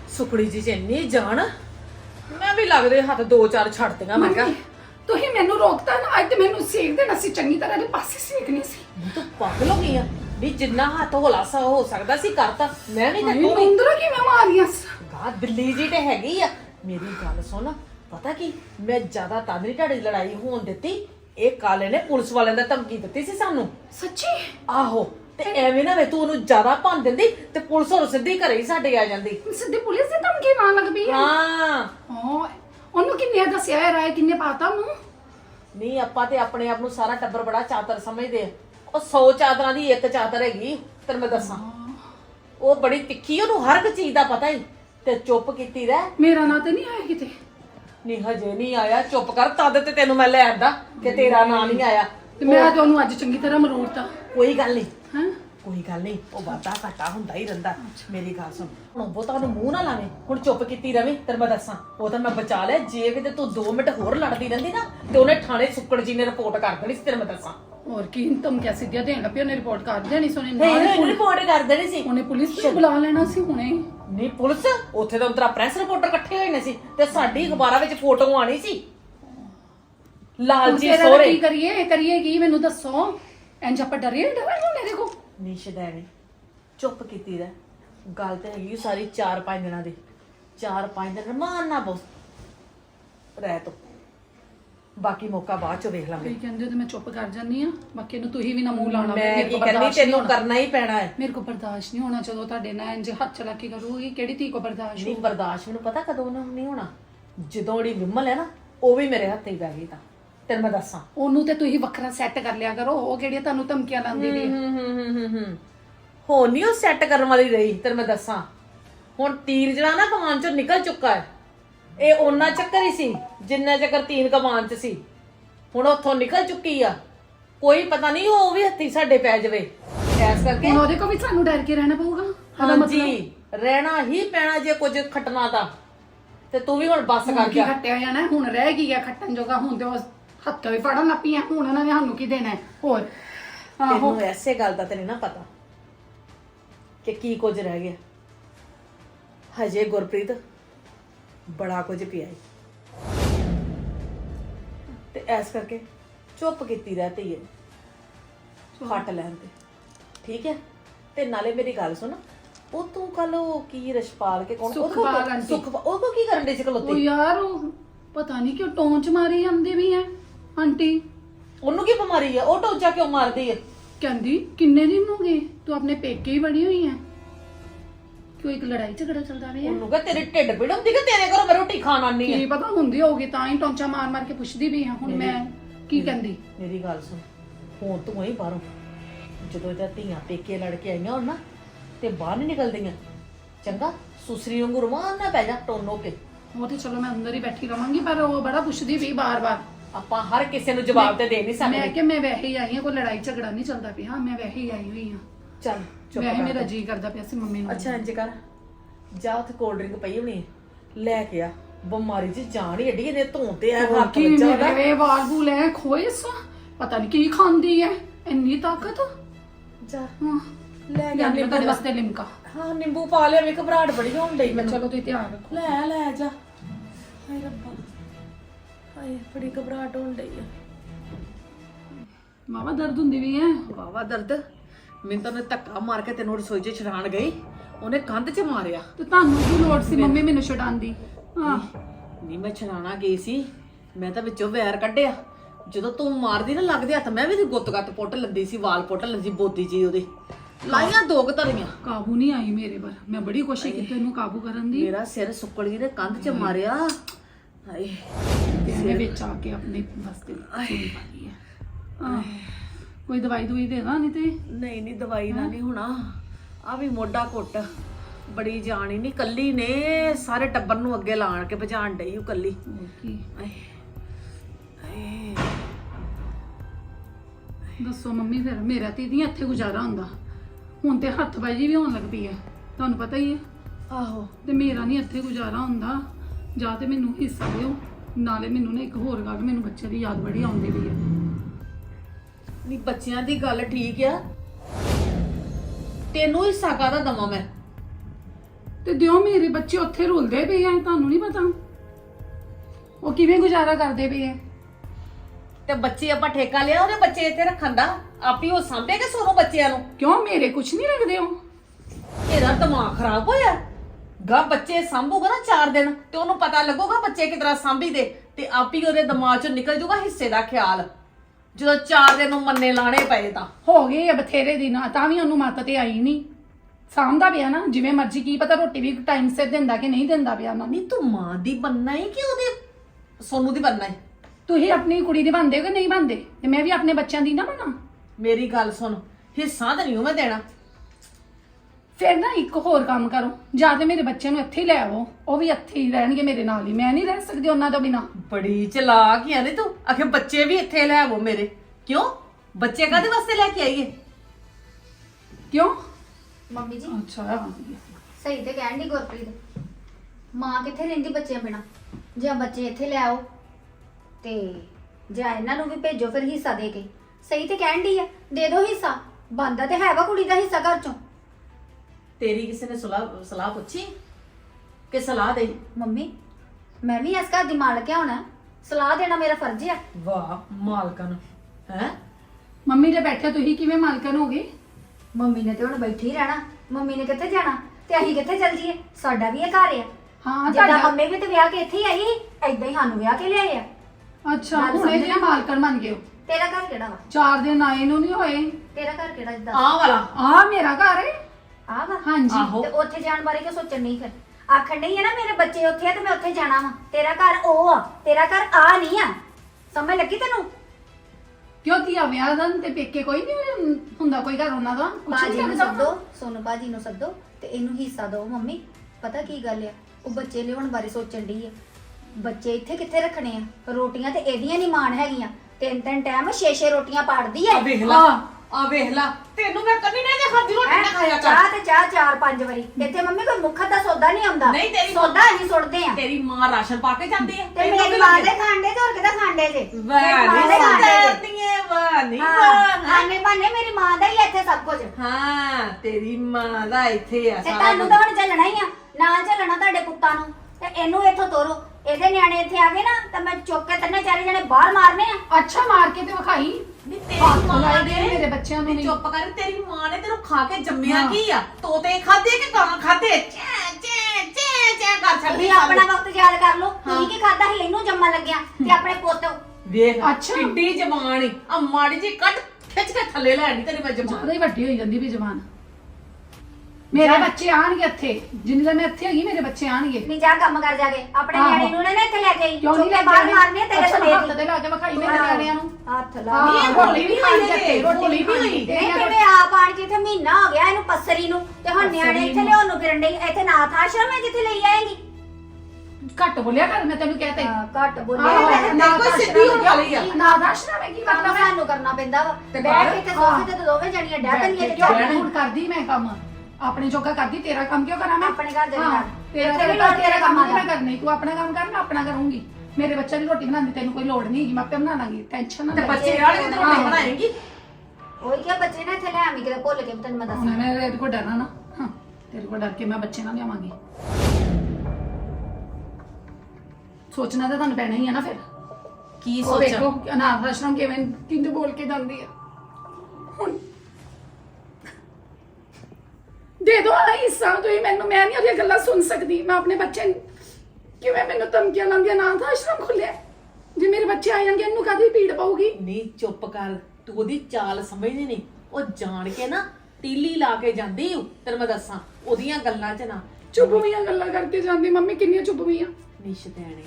ਸੁਕੜੀ ਜੀ ਚ ਇੰਨੀ ਜਾਨ। ਮੈਂ ਵੀ ਲੱਗਦੇ ਹੱਥ ਦੋ ਚਾਰ ਛੱਡਤੀਆਂ ਮੈਂ ਕਿਹਾ। ਤੁਸੀਂ ਮੈਨੂੰ ਰੋਕਤਾ ਨਾ ਅੱਜ ਤੇ ਮੈਨੂੰ ਸੇਕ ਦੇਣਾ ਸੀ ਚੰਗੀ ਤਰ੍ਹਾਂ ਦੇ ਪਾਸੇ ਸੇਕਣੀ ਸੀ। ਤੂੰ ਪਾਗਲ ਹੋ ਗਈ ਆ। ਵੀ ਜਿੰਨਾ ਹੱਥ ਹੋਲਾ ਸਾ ਹੋ ਸਕਦਾ ਸੀ ਕਰਤਾ ਮੈਂ ਵੀ ਤੇ ਤੂੰ ਵੀ ਮੁੰਦਰਾ ਕਿਵੇਂ ਮਾਰੀਆਂ? ਗਾ ਦਿੱਲੀ ਜੀ ਤੇ ਹੈਗੀ ਆ। ਮੇਰੀ ਗੱਲ ਸੁਣ ਪਤਾ ਕੀ? ਮੈਂ ਜ਼ਿਆਦਾ ਤਾਂ ਨਹੀਂ ਤੁਹਾਡੀ ਲੜਾਈ ਹੋਣ ਦਿੱਤੀ। ਇਹ ਕਾਲੇ ਨੇ ਪੁਲਿਸ ਵਾਲਿਆਂ ਦਾ ਧਮਕੀ ਦਿੱਤੀ ਸੀ ਸਾਨੂੰ। ਸੱਚੀ? ਆਹੋ ਤੇ ਐਵੇਂ ਨਾ ਵੇ ਤੂੰ ਉਹਨੂੰ ਜ਼ਿਆਦਾ ਭੰਨ ਦਿੰਦੀ ਤੇ ਪੁਲਿਸ ਹੋਰ ਸਿੱਧੀ ਘਰੇ ਹੀ ਸਾਡੇ ਆ ਜਾਂਦੀ। ਸਿੱਧੀ ਪੁਲਿਸ ਦੀ ਧਮਕੀ ਮਾਰ ਲੱਗ ਪਈ ਹੈ ਹਾਂ। ਹਾਂ ਉਹਨੂੰ ਕਿੰਨੇ ਦੱਸਿਆ ਹੈ ਰਾਏ? ਕਿੰਨੇ ਪਾਤਾ ਉਹਨੂੰ? ਨਹੀਂ ਆਪਾਂ ਤੇ ਆਪਣੇ ਆਪ ਨੂੰ ਸਾਰਾ ਟੱਬਰ ਬੜਾ ਚਾਤਰ ਸਮਝਦੇ ਆ। ਉਹ 100 ਚਾਦਰਾਂ ਦੀ ਇੱਕ ਚਾਦਰ ਹੈਗੀ ਤੈਨੂੰ ਮੈਂ ਦੱਸਾਂ। ਉਹ ਬੜੀ ਤਿੱਖੀ ਉਹਨੂੰ ਹਰ ਇੱਕ ਚੀਜ਼ ਦਾ ਪਤਾ ਹੀ ਤੇ ਚੁੱਪ ਕੀਤੀ ਰਹਿ। ਮੇਰਾ ਨਾਂ ਤੇ ਨਹੀਂ ਆਇਆ ਕਿਤੇ? ਨਹੀਂ ਹਜੇ ਨਹੀਂ ਆਇਆ। ਚੁੱਪ ਕਰ ਤਦ ਤੇ ਤੈਨੂੰ ਮੈਂ ਲੈ ਆਂਦਾ ਕਿ ਤੇਰਾ ਨਾਂ ਨਹੀਂ ਆਇਆ। ਤੇ ਮੈਂ ਤਾਂ ਉਹਨੂੰ ਅੱਜ ਚੰਗੀ ਤਰ੍ਹਾਂ ਮਰੋੜਤਾ। ਕੋਈ ਗੱਲ ਨਹੀਂ ਹਾਂ? ਕੋਈ ਗੱਲ ਨਹੀਂ ਉਹ ਵਾਧਾ ਘਾਟਾ ਹੁੰਦਾ ਹੀ ਰਹਿੰਦਾ। ਮੇਰੀ ਗੱਲ ਸੁਣ। ਹੁਣ ਬਹੁਤਾ ਨੂੰ ਮੂੰਹ ਨਾ ਲਾਵੇਂ ਹੁਣ ਚੁੱਪ ਕੀਤੀ ਰਵੇਂ ਤੈਨੂੰ ਮੈਂ ਦੱਸਾਂ ਉਹ ਤਾਂ ਮੈਂ ਬਚਾ ਲਿਆ ਜੇ ਕਿਤੇ ਤੂੰ 2 ਮਿੰਟ ਹੋਰ ਲੜਦੀ ਰਹਿੰਦੀ ਨਾ ਤੇ ਉਹਨੇ ਥਾਣੇ ਸੁੱਕੜ ਜੀ ਨੇ ਰਿਪੋਰਟ ਕਰ ਦੇਣੀ ਸੀ ਤੈਨੂੰ ਮੈਂ ਦੱਸਾਂ। ਹੋਰ ਕੀ ਤੁਮ ਕਿਆ ਸਿੱਧਿਆ ਦੇਣ ਲੱਪੀ ਉਹਨੇ ਰਿਪੋਰਟ ਕਰ ਦੇਣੀ ਸੋਨੇ ਨਹੀਂ ਰਿਪੋਰਟ ਕਰ ਦੇਣੀ ਸੀ। ਉਹਨੇ ਪੁਲਿਸ ਨੂੰ ਬੁਲਾ ਲੈਣਾ ਸੀ ਹੁਣੇ। ਨਹੀਂ ਪੁਲਿਸ? ਉੱਥੇ ਤਾਂ ਉਤਰਾ ਪ੍ਰੈਸ ਰਿਪੋਰਟਰ ਇਕੱਠੇ ਹੋਏ ਨੇ ਸੀ ਤੇ ਸਾਡੀ ਅਖਬਾਰਾਂ ਵਿੱਚ ਫੋਟੋ ਆਣੀ ਸੀ। ਲਾਲਜੀ ਤੇਰਾ ਕੀ ਕਰੀਏ ਕਰੀਏ ਕੀ? ਮੈਨੂੰ ਦੱਸੋ। ਇੰਜ ਆਪਾਂ ਡਰੀਏ ਡਰਾਂਗੇ ਮੇਰੇ ਕੋ ਨਿਸ਼ਦੈਣੀ ਚੁੱਪ ਕੀਤੀ ਰਹਿ। ਗੱਲ ਤੇ ਹੈਗੀ ਓ ਸਾਰੀ 4-5 ਦਿਨਾਂ ਦੀ। 4-5 ਦਿਨ ਰਮਾਨ ਨਾ ਬੋਸ। ਰਹਿ ਤੋ। ਬਾਕੀ ਮੌਕਾ ਬਾਅਦ ਚ ਵੇਖ ਲਾਂਗੇ। ਤੁਸੀਂ ਕਹਿੰਦੇ ਹੋ ਤੇ ਮੈਂ ਚੁੱਪ ਕਰ ਜਾਂਦੀ ਆ ਬਾਕੀ ਨੂੰ ਤੁਸੀਂ ਵੀ ਨਾ ਮੂੰਹ ਲਾਣਾ ਮੈਂ ਕੀ ਕਰਨੀ ਤੈਨੂੰ ਕਰਨਾ ਹੀ ਪੈਣਾ ਹੈ। ਮੇਰੇ ਕੋ ਬਰਦਾਸ਼ਤ ਨਹੀਂ ਹੋਣਾ ਜਦੋਂ ਤੁਹਾਡੇ ਨਾਲ ਇੰਜ ਹੱਥ ਚਲਾ ਕੇ ਕਰੂਗੀ। ਕਿਹੜੀ ਧੀ ਕੋ ਬਰਦਾਸ਼ਤ ਨਹੀਂ ਬਰਦਾਸ਼ਤ ਮੈਨੂੰ ਪਤਾ ਕਦੋਂ ਨਾ ਨਹੀਂ ਹੋਣਾ। ਜਦੋਂ ਦੀ ਵਿਮਲ ਹੈ ਨਾ ਉਹ ਵੀ ਮੇਰੇ ਹੱਥੇ ਹੀ ਪੈ ਗਈ ਤਾਂ। ਤੈਨੂੰ ਮੈਂ ਦੱਸਾਂ। ਉਹਨੂੰ ਤੇ ਤੁਸੀਂ ਵੱਖਰਾ ਸੈੱਟ ਕਰ ਲਿਆ ਕਰੋ ਉਹ ਕਿਹੜੀਆਂ ਤੁਹਾਨੂੰ ਧਮਕੀਆਂ ਲਾਉਂਦੀ ਵੀ ਹੂੰ ਹੂੰ ਹੂੰ ਹੂੰ ਹੂੰ ਹੋ। ਨਹੀਂ ਉਹ ਸੈੱਟ ਕਰਨ ਵਾਲੀ ਰਹੀ ਤੈਨੂੰ ਮੈਂ ਦੱਸਾਂ। ਹੁਣ ਤੀਰ ਜਿਹੜਾ ਨਾ ਕਮਾਨ ਚੋਂ ਨਿਕਲ ਚੁੱਕਾ ਹੈ ਇਹ ਉਹਨਾਂ ਚੱਕਰ ਹੀ ਸੀ ਜਿੰਨਾ ਚੱਕਰ ਤੀਨ ਕਮਾਨ ਚ ਸੀ। ਹੁਣ ਉੱਥੋਂ ਨਿਕਲ ਚੁੱਕੀ ਆ। ਕੋਈ ਪਤਾ ਨਹੀਂ ਉਹ ਵੀ ਹੱਥੀ ਸਾਡੇ ਪੈ ਜਾਵੇ। ਐਸ ਕਰਕੇ ਹੁਣ ਉਹਦੇ ਕੋ ਵੀ ਸਾਨੂੰ ਡਰ ਕੇ ਰਹਿਣਾ ਪਊਗਾ। ਉਹਦਾ ਮਤਲਬ ਹਾਂਜੀ ਰਹਿਣਾ ਹੀ ਪੈਣਾ ਜੇ ਕੁਝ ਖਟਣਾ ਤਾਂ। ਤੇ ਤੂੰ ਵੀ ਹੁਣ ਬੱਸ ਕਰ ਕੀ ਗਿਆ ਖੱਟਿਆ ਜਾਣਾ ਹੁਣ ਰਹਿ ਗਈ ਆ ਖੱਟਣ ਜੋਗਾ ਹੁਣ ਤੇ ਉਹ ਹੱਥਾਂ ਵੀ ਫੜਨ ਲੱਪੀਆਂ ਹੁਣ ਉਹਨਾਂ ਨੇ ਸਾਨੂੰ ਕੀ ਦੇਣਾ ਹੈ? ਹੋਰ। ਆਹੋ। ਤੈਨੂੰ ਐਸੇ ਗੱਲ ਦਾ ਤੇ ਨਹੀਂ ਨਾ ਪਤਾ ਕਿ ਕੀ ਕੁਝ ਰਹਿ ਗਿਆ। ਹਜੇ ਗੁਰਪ੍ਰੀਤ ਬੜਾ ਕੁਝ ਪਿਆ ਈ। ਤੇ ਐਸ ਕਰਕੇ ਚੁੱਪ ਕੀਤੀ ਰਹਤੀ ਹੈ ਹਟ ਲੈਣ ਤੇ। ਠੀਕ ਹੈ? ਤੇ ਨਾਲੇ ਮੇਰੀ ਗੱਲ ਸੁਣ ਉਹ ਤੂੰ ਕੱਲ ਉਹ ਕੀ ਰਸ਼ਪਾਲ ਕੇ ਕੌਣ ਉਹਦੇ ਕੋਲ- ਸੁਖਪਾਲ ਆਂਟੀ। ਸੁਖਪਾਲ ਉਹ ਕੋ ਕੀ ਕਰਨ ਦੇ ਸੀ ਉਹ ਯਾਰ ਉਹ ਪਤਾ ਨਹੀਂ ਕਿਉਂ ਟੋਂਚ ਮਾਰੀ ਜਾਂਦੀ ਵੀ ਹੈ। ਆਂਟੀ। ਉਹਨੂੰ ਕੀ ਬਿਮਾਰੀ ਹੈ ਉਹ ਟੋਚਾ ਕਿਉਂ ਮਾਰਦੀ ਹੈ ਕਹਿੰਦੀ ਕਿੰਨੇ ਦਿਨ ਹੋ ਗਏ? ਤੂੰ ਆਪਣੇ ਪੇਕੇ ਹੀ ਬੜੀ ਹੋਈ ਹੈ ਕਿਉਂ ਇੱਕ ਲੜਾਈ ਝਗੜਾ ਚੱਲਦਾ ਰਿਹਾ ਉਹਨੂੰ ਕਹ ਤੇਰੀ ਢਿੱਡ ਪੀੜ ਹੁੰਦੀ ਕਿ ਤੇਰੇ ਘਰੋਂ ਮੈਂ ਰੋਟੀ ਖਾਣ ਆਨੀ ਹੈ ਕੀ ਪਤਾ ਹੁੰਦੀ ਹੋਊਗੀ ਤਾਂ ਹੀ ਟੋਂਚਾ ਮਾਰ ਮਾਰ ਕੇ ਪੁੱਛਦੀ ਵੀ ਹਾਂ। ਹੁਣ ਮੈਂ ਕੀ ਕਹਿੰਦੀ? ਮੇਰੀ ਗੱਲ ਸੁਣ। ਹੁਣ ਤੂੰ ਆਈ ਬਾਹਰੋਂ। ਜਦੋਂ ਇਹਦਾ ਧੀਆਂ ਪੇਕੇ ਲੜ ਕੇ ਆਈਆਂ ਹੁਣ ਨਾ ਤੇ ਬਾਹਰ ਨਹੀਂ ਨਿਕਲਦੀਆਂ। ਚੰਗਾ ਸੁਸਰੀ ਵਾਂਗੂ ਰਮਾਨ ਨਾ ਪੈ ਜਾ ਟੋਨੋ ਕੇ। ਉਹ ਤੇ ਚਲੋ ਮੈਂ ਅੰਦਰ ਹੀ ਬੈਠੀ ਰਵਾਂਗੀ ਪਰ ਉਹ ਬੜਾ ਪੁੱਛਦੀ ਵੀ ਬਾਰ-ਬਾਰ। ਆਪਾਂ ਹਰ ਕਿਸੇ ਨੂੰ ਜਵਾਬ ਤੇ ਦੇ ਨਹੀਂ ਮੈਂ ਸਕਦੇ ਕਿ ਮੈਂ ਵੈਸੇ ਹੀ ਆਈ ਹਾਂ ਕੋਈ ਲੜਾਈ ਝਗੜਾ ਨਹੀਂ ਚੱਲਦਾ ਪਿਆ। ਮੈਂ ਵੈਸੇ ਹੀ ਆਈ ਹੋਈ ਹਾਂ। ਚੱਲ ਚੁੱਪ ਵੈਸੇ ਕਰ। ਮੇਰਾ ਜੀ ਕਰਦਾ ਪਿਆ ਸੀ ਮੰਮੀ ਨੂੰ। ਅੱਛਾ ਇੰਜ ਕਰ। ਜਾ ਉੱਥੇ ਕੋਲਡ ਡਰਿੰਕ ਪਈ ਹੋਣੀ ਹੈ, ਲੈ ਕੇ ਆ। ਬਿਮਾਰੀ 'ਚ ਜਾਨ ਹੀ ਏਡੀ ਇਹਨੇ ਧੋਤੇ ਆ ਹੋਰ ਹੱਥ ਕੀ ਮੇਰੇ ਉਹਦਾ ਵੇ ਵਾਲਬੂ ਲੈ ਖੋਏ ਸਾ। ਪਤਾ ਨਹੀਂ ਕੀ ਖਾਂਦੀ ਹੈ ਇੰਨੀ ਤਾਕਤ। ਜਾ। ਹਾਂ। ਲੈ ਜਾਂਦੀ ਨਿੰਬੂ ਤੁਹਾਡੇ ਵਾਸਤੇ ਲਿਮਕਾ। ਹਾਂ ਨਿੰਬੂ ਪਾ ਲਿਆ ਵੇ ਘਬਰਾਹਟ ਬੜੀ ਹੋਣ ਡਈ ਮੈਨੂੰ। ਚਲੋ ਤੁਸੀਂ ਧਿਆਨ ਰੱਖੋ। ਲੈ ਲੈ ਜਾ। ਹਾਏ ਬੜੀ ਘਬਰਾਹਟ ਹੋਣ ਡਈ ਆ। ਮਾਵਾ ਦਰਦ ਹੁੰਦੀ ਵੀ ਹੈ। ਵਾਵਾ ਦਰਦ? ਮੈਨੂੰ ਤਾਂ ਉਹਨੇ ਧੱਕਾ ਮਾਰ ਕੇ ਤੈਨੂੰ ਰਸੋਈ 'ਚ ਛਡਾਣ ਗਈ। ਉਹਨੇ ਕੰਧ 'ਚ ਮਾਰਿਆ। ਤੇ ਤੁਹਾਨੂੰ ਕੀ ਲੋੜ ਸੀ ਮੰਮੀ ਮੈਨੂੰ ਛਡਾਉਂਦੀ ਹਾਂ। ਨਹੀਂ ਮੈਂ ਛਡਾਣਾ ਗਈ ਸੀ? ਮੈਂ ਤਾਂ ਵਿੱਚੋਂ ਵੈਰ ਕੱਢਿਆ। ਜਦੋਂ ਤੂੰ ਮਾਰਦੀ ਨਾ ਲੱਗਦੇ ਹੱਥ ਮੈਂ ਵੀ ਤੇ ਗੁੱਤ ਗੱਤ ਪੁੱਟ ਲੈਂਦੀ ਸੀ ਵਾਲ ਪੁੱਟ ਲੈਂਦੀ ਸੀ ਬੋਦੀ ਜੀ ਉਹਦੇ। ਲਾਈਆਂ ਦੋ ਕੁ ਧਰੀਆਂ ਕਾਬੂ ਨਹੀਂ ਆਈ ਮੇਰੇ ਪਰ ਮੈਂ ਬੜੀ ਕੋਸ਼ਿਸ਼ ਕੀਤੀ ਉਹਨੂੰ ਕਾਬੂ ਕਰਨ ਦੀ। ਮੇਰਾ ਸਿਰ ਸੁੱਕੜ ਗਈ ਤੇ ਕੰਧ 'ਚ ਮਾਰਿਆ। ਹਾਏ। ਐਵੇਂ ਵਿੱਚ ਆ ਕੇ ਆਪਣੇ ਵਾਸਤੇ ਸੁਣੀ ਪਾਈ ਹੈ। ਆਹ, ਕੋਈ ਦਵਾਈ ਦਵਾਈ ਦੇ ਨਾ ਨਹੀਂ ਤੇ? ਨਹੀਂ ਨਹੀਂ ਦਵਾਈ ਨਾਲ ਨਹੀਂ ਹੋਣਾ। ਆ ਵੀ ਮੋਢਾ ਘੁੱਟ। ਬੜੀ ਜਾਣੀ ਨਹੀਂ ਕੱਲੀ ਨੇ ਸਾਰੇ ਟੱਬਰ ਨੂੰ ਅੱਗੇ ਲਾਣ ਕੇ ਭਜਾਣ ਡਈ ਉਹ ਕੱਲੀ। ਹੋਰ ਕੀ? ਆਏ ਆਏ। ਦੱਸੋ ਮੰਮੀ ਫਿਰ ਮੇਰਾ ਤੇ ਨਹੀਂ ਇੱਥੇ ਗੁਜ਼ਾਰਾ ਹੁੰਦਾ। ਹੁਣ ਤੇ ਹੱਥਬਾਜੀ ਵੀ ਹੋਣ ਲੱਗ ਪਈ ਹੈ। ਤੁਹਾਨੂੰ ਪਤਾ ਹੀ ਹੈ। ਆਹੋ। ਤੇ ਮੇਰਾ ਨਹੀਂ ਇੱਥੇ ਗੁਜ਼ਾਰਾ ਹੁੰਦਾ। ਜਾਂ ਤੇ ਮੈਨੂੰ ਹਿੱਸਾ ਦਿਓ। ਨਾਲੇ ਮੈਨੂੰ ਨਾ ਇੱਕ ਹੋਰ ਗੱਲ ਮੈਨੂੰ ਬੱਚੇ ਦੀ ਯਾਦ ਬੜੀ ਆਉਂਦੀ ਪਈ ਹੈ ਨਹੀਂ ਬੱਚਿਆਂ ਦੀ ਗੱਲ ਠੀਕ ਆ। ਤੈਨੂੰ ਹਿੱਸਾ ਕਾਹਦਾ ਦਵਾਂ ਮੈਂ? ਤੇ ਦਿਓ ਮੇਰੇ ਬੱਚੇ ਉੱਥੇ ਰੁਲਦੇ ਪਏ ਆ ਤੁਹਾਨੂੰ ਨਹੀਂ ਪਤਾ। ਉਹ ਕਿਵੇਂ ਗੁਜ਼ਾਰਾ ਕਰਦੇ ਪਏ ਆ? ਤੇ ਬੱਚੇ ਆਪਾਂ ਠੇਕਾ ਲਿਆ ਉਹਦੇ ਬੱਚੇ ਇੱਥੇ ਰੱਖਣ ਦਾ? ਆਪੀ ਉਹ ਸਾਂਭੇਗਾ ਸੋਨੂੰ ਬੱਚਿਆਂ ਨੂੰ? ਕਿਉਂ ਮੇਰੇ ਕੁਛ ਨਹੀਂ ਰੱਖਦੇ ਹੋ ਇਹਦਾ ਦਿਮਾਗ ਖਰਾਬ ਹੋਇਆ। ਗਾ ਬੱਚੇ ਸਾਂਭੂਗਾ ਨਾ 4 ਦਿਨ ਤੇ ਉਹਨੂੰ ਪਤਾ ਲੱਗੂਗਾ ਬੱਚੇ ਕਿਤਰਾ ਸਾਂਭੀ ਦੇ ਤੇ ਆਪੀ ਉਹਦੇ ਦਿਮਾਗ ਚੋਂ ਨਿਕਲ ਜਾਊਗਾ ਹਿੱਸੇ ਦਾ ਖਿਆਲ। ਜਦੋਂ 4 ਦਿਨ ਨੂੰ ਮੰਨੇ ਲਾਣੇ ਪਏ ਤਾਂ। ਹੋ ਗਏ ਆ ਬਥੇਰੇ ਦਿਨ ਤਾਂ ਵੀ ਉਹਨੂੰ ਮੱਤ ਤੇ ਆਈ ਨਹੀਂ ਸਾਂਭਦਾ ਪਿਆ ਨਾ ਜਿਵੇਂ ਮਰਜ਼ੀ ਕੀ ਪਤਾ ਰੋਟੀ ਵੀ ਟਾਈਮ ਸਿਰ ਦਿੰਦਾ ਕਿ ਨਹੀਂ ਦਿੰਦਾ ਪਿਆ ਨਾ। ਨਹੀਂ ਤੂੰ ਮਾਂ ਦੀ ਬੰਨਾ ਹੈ ਕਿ ਉਹਦੇ ਸੋਨੂੰ ਦੀ ਬੰਨਾ ਹੈ ਤੁਸੀਂ ਆਪਣੀ ਕੁੜੀ ਦੀ ਬੰਦੇ ਹੋ ਕਿ ਨਹੀਂ ਬੰਦੇ ਤੇ ਮੈਂ ਵੀ ਆਪਣੇ ਬੱਚਿਆਂ ਦੀ ਨਾ ਬਣਾ ਮੇਰੀ ਗੱਲ ਸੁਣ ਹਿੱਸਾ ਤਾਂ ਨਹੀਂ ਮੈਂ ਦੇਣਾ। ਫਿਰ ਨਾ ਇੱਕ ਹੋਰ ਕੰਮ ਕਰੋ ਜਾਂ ਤੇ ਮੇਰੇ ਬੱਚਿਆਂ ਨੂੰ ਇੱਥੇ ਹੀ ਲੈ ਆਵੋ। ਉਹ ਵੀ ਇੱਥੇ ਹੀ ਰਹਿਣਗੇ ਮੇਰੇ ਨਾਲ ਹੀ। ਮੈਂ ਨਹੀਂ ਰਹਿ ਸਕਦੀ ਉਹਨਾਂ ਤੋਂ ਬਿਨਾ। ਬੜੀ ਚਲਾਕ ਹੀ ਆ ਨੀ ਤੂੰ। ਆਖੇ ਬੱਚੇ ਵੀ ਇੱਥੇ ਲੈ ਆਵੋ ਮੇਰੇ। ਕਿਉਂ? ਬੱਚੇ ਕਾਦੇ ਵਾਸਤੇ ਲੈ ਕੇ ਆਈਏ? ਕਿਉਂ? ਮੰਮੀ ਜੀ। ਅੱਛਾ ਸਹੀ ਤੇ ਕਹਿਣ ਦੀ ਗੁਰਪ੍ਰੀਤ। ਮਾਂ ਕਿੱਥੇ ਰਹਿੰਦੀ ਬੱਚਿਆਂ ਬਿਨਾ? ਜਾਂ ਬੱਚੇ ਇੱਥੇ ਲੈ ਆਓ ਤੇ ਜਾਂ ਇਹਨਾਂ ਨੂੰ ਵੀ ਭੇਜੋ ਫਿਰ ਹਿੱਸਾ ਦੇ ਕੇ। ਸਹੀ ਤੇ ਕਹਿਣ ਦੀ ਆ ਦੇ ਦਿਓ ਹਿੱਸਾ। ਬੰਦਾ ਤੇ ਹੈ ਵਾ ਕੁੜੀ ਦਾ ਹਿੱਸਾ ਘਰ ਚੋਂ। ਤੇਰੀ ਕਿਸੇ ਨੇ ਸਲਾਹ ਸਲਾਹ ਪੁੱਛੀ? ਕਿ ਸਲਾਹ ਦੇ? ਮੰਮੀ ਮੈਂ ਵੀ ਇਸ ਘਰ ਦੀ ਮਾਲਕ ਆ ਹੁਣ। ਸਲਾਹ ਦੇਣਾ ਮੇਰਾ ਫਰਜ਼ ਆ। ਵਾਹ ਮਾਲਕਨ ਹੈ? ਮੰਮੀ ਦੇ ਬੈਠੇ ਤੁਸੀਂ ਕਿਵੇਂ ਮਾਲਕਨ ਹੋ ਗਏ ਮੰਮੀ ਨੇ ਤੇ ਹੁਣ ਬੈਠੀ ਰਹਿਣਾ। ਮੰਮੀ ਨੇ ਕਿੱਥੇ ਜਾਣਾ? ਤੇ ਅਸੀਂ ਕਿੱਥੇ ਚੱਲ ਜੀਏ ਸਾਡਾ ਵੀ ਇਹ ਘਰ ਆ। ਹਾਂ ਜਿੱਦਾਂ ਤੁਹਾਡਾ ਮੰਮੀ ਵੀ ਤੇ ਵਿਆਹ ਕੇ ਇੱਥੇ ਹੀ ਆਈ ਏਦਾਂ ਹੀ ਸਾਨੂੰ ਵਿਆਹ ਕੇ ਲਿਆਏ ਆ। ਅੱਛਾ ਗੱਲ ਹੁਣ ਇਹ ਸਮਝ ਜਿਹੜਾ ਮਾਲਕਨ ਬਣ ਗਏ ਹੋ। ਤੇਰਾ ਘਰ ਕਿਹੜਾ ਵਾ? ਚਾਰ ਦਿਨ ਆਏ ਨੂੰ ਨਹੀਂ ਹੋਏ। ਤੇਰਾ ਘਰ ਕਿਹੜਾ ਜਿੱਦਾਂ? ਆਹ ਵਾਲਾ। ਆ ਮੇਰਾ ਘਰ ਹੈ ਆ ਵਾ? ਹਾਂਜੀ। ਆਹੋ। ਤੇ ਉੱਥੇ ਜਾਣ ਬਾਰੇ ਕਿਉਂ ਸੋਚਣ ਨਹੀਂ ਫਿਰ? ਆਖਣ ਨਹੀਂ ਹੈ ਨਾ ਮੇਰੇ ਬੱਚੇ ਉੱਥੇ ਆ ਤੇ ਮੈਂ ਉੱਥੇ ਜਾਣਾ ਵਾ। ਤੇਰਾ ਘਰ ਉਹ ਆ ਤੇਰਾ ਘਰ ਆ ਨਹੀਂ ਆ। ਸਮਝ ਲੱਗੀ ਤੈਨੂੰ? ਕਿਉਂ ਧੀਆ ਵਿਆਹ ਦਾ ਤੇ ਪੇਕੇ ਕੋਈ ਨਹੀਂ ਹੁੰਦਾ ਕੋਈ ਘਰ ਉਹਨਾਂ ਦਾ? ਕੁਛ ਬਾਜੀ ਨਹੀਂ ਨੂੰ ਸੱਦੋ ਸੋਨੂੰ ਬਾਜੀ ਨੂੰ ਸੱਦੋ ਤੇ ਇਹਨੂੰ ਹਿੱਸਾ ਦਿਓ ਮੰਮੀ। ਪਤਾ ਕੀ ਗੱਲ ਆ? ਉਹ ਬੱਚੇ ਲਿਆਉਣ ਬਾਰੇ ਸੋਚਣ ਦੀ ਆ। ਬੱਚੇ ਇੱਥੇ ਕਿੱਥੇ ਰੱਖਣੇ ਆ? ਰੋਟੀਆਂ ਤੇ ਇਹਦੀਆਂ ਨਹੀਂ ਮਾਣ ਹੈਗੀਆਂ। ਤਿੰਨ ਤਿੰਨ ਟਾਈਮ ਛੇ ਛੇ ਰੋਟੀਆਂ ਪਾੜਦੀ ਆ। ਵੇਖ ਲਾ। ਆ ਵੇਖ ਲਾ ਤੈਨੂੰ ਮੈਂ ਕੰਨੀ ਨੇ ਜੇ ਖਾਦੀ ਰੋਟੀ ਨਾ ਖਾਇਆ ਕਰ। ਚਾਹ ਤੇ ਚਾਹ ਚਾਰ ਪੰਜ ਵਾਰੀ। ਇੱਥੇ ਮੰਮੀ ਕੋਈ ਮੁੱਖ ਦਾ ਸੌਦਾ ਨਹੀਂ ਆਉਂਦਾ। ਨਹੀਂ, ਤੇਰੀ- ਸੌਦਾ ਅਸੀਂ ਸੁੱਟਦੇ ਆ ਤੇਰੀ ਮਾਂ ਰਾਸ਼ਨ ਪਾ ਕੇ ਜਾਂਦੀ ਹੈ ਤੇ ਮੇਰੀ ਮਾਂ ਦੇ ਖਾਂਡੇ ਤੇ ਹੋਰ ਕਿਹਦਾ ਖਾਂਡੇ ਜੇ? ਵਾਹ ਮਾਂ ਦੇ ਨਹੀਂ ਖਾਂਡੇ ਜੇ। ਵਾਹ ਨਹੀਂ ਹਾਂ ਵਾਹ ਆਨੇ ਬਾਨੇ ਮੇਰੀ ਮਾਂ ਦਾ ਹੀ ਆ ਇੱਥੇ ਸਭ ਕੁਝ ਹਾਂ ਤੇਰੀ ਮਾਂ ਦਾ ਇੱਥੇ ਆ ਤੇ ਤੁਹਾਨੂੰ। ਤਾਂ ਹੁਣ ਚੱਲਣਾ ਹੀ ਆ। ਨਾ ਚੱਲਣਾ ਤੁਹਾਡੇ ਪੁੱਤਾਂ ਨੂੰ। ਤੇ ਇਹਨੂੰ ਇੱਥੋਂ ਤੋਰੋ। ਇਹਦੇ ਨਿਆਣੇ ਇੱਥੇ ਆ ਗਏ ਨਾ ਤਾਂ ਮੈਂ ਚੁੱਕ ਕੇ ਤਿੰਨੇ ਚਾਰੇ ਜਣੇ ਬਾਹਰ ਮਾਰਨੇ ਆ। ਅੱਛਾ ਮਾਰ ਕੇ ਤੇ ਵਿਖਾਈ। ਨਹੀਂ ਤੇਰੀ ਹੱਥ ਮਾਂ ਲਾਏ ਨੇ। ਦੇ ਮੇਰੇ ਬੱਚਿਆਂ ਨੂੰ ਨਹੀਂ। ਚੁੱਪ ਕਰ ਤੇਰੀ ਮਾਂ ਨੇ ਤੈਨੂੰ ਖਾ ਕੇ ਜੰਮਿਆ ਹਾਂ। ਕੀ ਆ? ਤੋਤੇ ਖਾਦੇ ਕਿ ਕਾਂ ਖਾਦੇ ਚੈ ਚੈ ਚੈ ਚੈ ਕਰ ਛੱਡੀ ਤੁਸੀਂ ਆਪਣਾ ਵਕਤ ਯਾਦ ਕਰ ਲਓ ਤੁਸੀਂ ਕੀ ਖਾਦਾ ਸੀ? ਇਹਨੂੰ ਜੰਮਣ ਲੱਗਿਆ ਤੇ ਆਪਣੇ ਪੁੱਤ ਵੇਖ ਅੱਛਾ। ਕਿੱਡੀ ਜ਼ਬਾਨ ਈ ਆ ਮਾੜੀ ਜੀ ਕੱਟ ਖਿੱਚ ਕੇ ਥੱਲੇ ਲੈਣੀ ਤੇਰੀ ਮੈਂ ਜ਼ਬਾਨ ਜ਼ਿਆਦਾ ਹੀ ਵੱਡੀ ਹੋਈ ਜਾਂਦੀ ਵੀ ਜਵਾਨ। ਮੇਰੇ ਬੱਚੇ ਆਣਗੇ ਇੱਥੇ। ਜਿੰਨੇ ਦਿਨ ਮੈਂ ਇੱਥੇ ਹੈਗੀ ਮੇਰੇ ਬੱਚੇ ਆਣਗੇ ਨਹੀਂ ਜਾ ਕੰਮ ਕਰ ਜਾ ਕੇ। ਆਪਣੇ ਆਹੋ। ਨਿਆਣੇ ਨੂੰ ਨਾ ਇੱਥੇ ਲੈ ਕੇ ਆਈ। ਕਿਉਂ ਨਹੀਂ ਕੇ ਬਾਹਰ ਮਾਰਨੇ ਆ, ਤੇਰੇ ਅੱਛਾ, ਸਵੇਰ ਹੱਥ ਤੇ ਲਾ ਕੇ ਵਿਖਾਈ ਮੇਰੇ ਨਿਆਣਿਆਂ ਨੂੰ। ਹੱਥ ਲਾ ਹਾਂ, ਇਹ ਹੋਲੀ ਵੀ ਹੋਈ ਜੇ, ਹੋਲੀ ਵੀ ਹੋਈ। ਨਹੀਂ ਮੈਂ ਆਪ ਆਣ ਕੇ ਇੱਥੇ ਮਹੀਨਾ ਹੋ ਗਿਆ ਇਹਨੂੰ ਪੱਸਰੀ ਨੂੰ। ਤੇ ਹੁਣ ਨਿਆਣੇ ਇੱਥੇ ਨੂੰ। ਲਿਆਉਣ ਨੂੰ ਫਿਰਨ ਡਈ। ਇੱਥੇ ਨਾਥ ਆਸ਼ਰਮ ਹੈ ਜਿੱਥੇ ਲਈ ਆਏਗੀ। ਘੱਟ ਬੋਲਿਆ ਕਰ ਮੈਂ ਤੈਨੂੰ ਕਹਤਾ ਹਾਂ, ਘੱਟ ਬੋਲੇ ਆਹੋ, ਵੈਸੇ ਨਾ ਕੋਈ ਸਿੱਧੀ ਹੋਣ ਵਾਲੀ ਆ। ਨਾਦਾਸ਼ਨਾ ਮੈਂ ਕੀ ਕੰਮ ਮਤਲਬ ਹੈ ਸਾਨੂੰ ਕਰਨਾ ਪੈਂਦਾ ਵਾ। ਤੇ ਬੈਠ। ਕੇ ਸੋਫੇ ਤੇ ਦੋਵੇਂ ਜਣੀਆਂ ਡਹਿ ਪੈਣੀਆਂ ਤੇ ਕਿਉਂ ਝੋਲ ਹੁਣ ਕਰਦੀ ਮੈਂ ਕੰਮ। ਆਪਣੇ ਜੋਗਾ ਕਰਦੀ ਤੇਰਾ ਕੰਮ ਕਿਉਂ ਕਰਾਂ ਮੈਂ? ਆਪਣੇ ਘਰ ਦੇ ਹਾਂ, ਨਾਲ। ਤੇਰਾ ਤੇਰਾ ਲੋੜ ਤੇਰਾ ਕੰਮ ਨਹੀਂ ਮੈਂ ਕਰਨੀ ਤੂੰ ਆਪਣਾ ਕੰਮ ਕਰ ਮੈਂ ਆਪਣਾ ਕਰੂੰਗੀ। ਮੇਰੇ ਬੱਚਿਆਂ ਦੀ ਰੋਟੀ ਬਣਾਉਣ ਦੀ ਤੈਨੂੰ ਕੋਈ ਲੋੜ ਨਹੀਂ ਹੈਗੀ ਮੈਂ ਆਪੇ ਬਣਾ ਲਾਂਗੀ ਟੈਨਸ਼ਨ ਨਾ ਤੇ ਲੈ। ਬੱਚੇ ਆਣਗੇ ਤੇ ਰੋਟੀ ਹਾਂ। ਬਣਾਏਗੀ? ਉਹੀ ਕਿ ਬੱਚੇ ਨਾ ਇੱਥੇ ਲੈ ਆਵੀਂ ਕਿਤੇ ਭੁੱਲ ਕੇ ਵੀ ਤੈਨੂੰ ਮੈਂ ਦੱਸਾਂ। ਹੁਣ ਮੈਂ ਤੇਰੇ ਕੋਲ ਡਰਨਾ ਨਾ। ਹਾਂ, ਤੇਰੇ ਕੋਲ ਡਰ ਕੇ ਮੈਂ ਬੱਚੇ ਨਾ ਲਿਆਵਾਂਗੀ। ਸੋਚਣਾ ਤਾਂ ਤੁਹਾਨੂੰ ਪੈਣਾ ਹੀ ਹੈ ਨਾ ਫਿਰ। ਕੀ ਉਹ ਵੇਖੋ ਕਿ ਅਨਾਥ ਆਸ਼ਰਮ ਕਿਵੇਂ ਕਿੰਜ ਬੋਲ ਕੇ ਜਾਂਦੀ ਹੈ ਹੁਣ ਦੇ ਦੋ ਆ ਹਿੱਸਾ ਤੁਸੀਂ ਮੈਨੂੰ ਮੈਂ ਨਹੀਂ ਉਹਦੀਆਂ ਗੱਲਾਂ ਸੁਣ ਸਕਦੀ। ਮੈਂ ਆਪਣੇ ਬੱਚੇ ਨੂੰ- ਕਿਵੇਂ ਮੈਨੂੰ ਧਮਕੀਆਂ ਲਾਉਂਦੀ ਅਨਾਥ ਆਸ਼ਰਮ ਖੁੱਲਿਆ ਜੇ ਮੇਰੇ ਬੱਚੇ ਆ ਜਾਣਗੇ ਇਹਨੂੰ ਕਾਦੀ ਪੀੜ ਪਊਗੀ? ਨਹੀਂ ਚੁੱਪ ਕਰ। ਤੂੰ ਉਹਦੀ ਚਾਲ ਸਮਝਦੀ ਨਹੀਂ ਉਹ ਜਾਣ ਕੇ ਨਾ ਤੀਲੀ ਲਾ ਕੇ ਜਾਂਦੀ ਓ ਤੈਨੂੰ ਮੈਂ ਦੱਸਾਂ। ਉਹਦੀਆਂ ਗੱਲਾਂ 'ਚ ਨਾ ਚੁੱਪਵੀਆਂ ਗੱਲਾਂ ਕਰਕੇ ਜਾਂਦੀ। ਮੰਮੀ ਕਿੰਨੀਆਂ ਚੁੱਪਵੀਆਂ ਨਿਸ਼ਦੈਣੇ